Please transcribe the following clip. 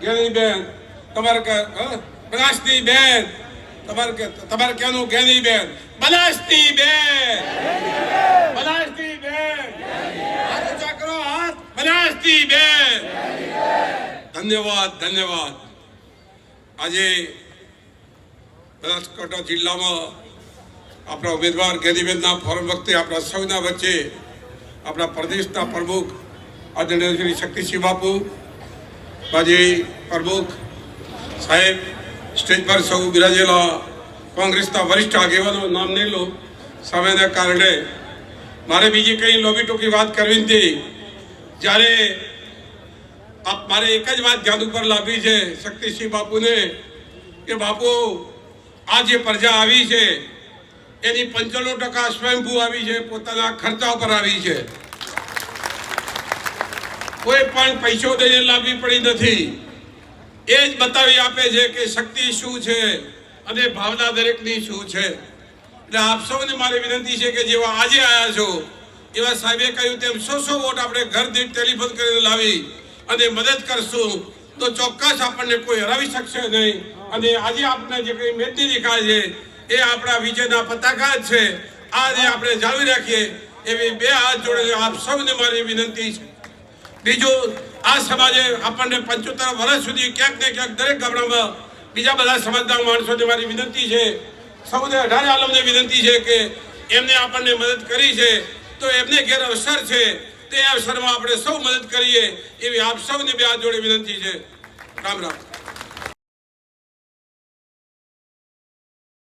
જ્ઞાનીબેન તમારે કે બનાસની બેન, તમારે તમારે કેનું જ્ઞાની બેન. બનાસની બેન બેન. બનાસની બેન. ધન્યવાદ ધન્યવાદ. આજે બનાસકાંઠા જિલ્લામાં આપણા ઉમેદવાર ગેરીબેનના ફોરમ વખતે આપણા સૌના વચ્ચે આપણા પ્રદેશના પ્રમુખ આદરણીય શ્રી શક્તિસિંહ બાપુ માજી પ્રમુખ સાહેબ, સ્ટેજ પર સૌ બિરાજેલા કોંગ્રેસના વરિષ્ઠ આગેવાનો નામ નહીં લો સમયના કારણે. મારે બીજી કંઈ લોબી ટોકી વાત કરવી નથી જ્યારે મારે એક જ વાત ધ્યાન ઉપર લાવી છે શક્તિસિંહ બાપુને, કે બાપુ, આ જે પ્રજા આવી છે, એની પંચાણું ટકા સ્વયંભૂ આવી છે, પોતાના ખર્ચા ઉપર આવી છે. કોઈ પણ પૈસો દઈને લાવવી પડી નથી. એ જ બતાવી આપે છે કે શક્તિ શું છે અને ભાવના દરેકની શું છે. એટલે આપ સૌને મારી વિનંતી છે કે જેવા આજે આવ્યા છો, એવા સાહેબે કહ્યું તેમ સો સો વોટ આપણે ઘર દીઠ ટેલિફોન કરીને લાવી અને મદદ કરશું. તો ચોક્કસ આપણને કોઈ હરાવી શકશે નહીં. અને આજે આપણે જે કંઈ મેદની દેખાય છે, એ આપણા વિજયના પતાકા જ છે. આજે આપણે જાળવી રાખીએ એવી બે હાથ જોડે આપ સૌને મારી વિનંતી છે. બીજું, આ સમાજે આપણને પંચોતેર વર્ષ સુધી ક્યાંક ને ક્યાંક દરેક ગામડામાં બીજા બધા સમાજના માણસોને મારી વિનંતી છે. સૌને અઢારે આલમને વિનંતી છે કે એમને આપણને મદદ કરી છે. તો એમને ઘેર અવસર છે. તે અવસરમાં આપણે સૌ મદદ કરીએ એવી આપ સૌને બે હાથ જોડે વિનંતી છે. રામ રામ.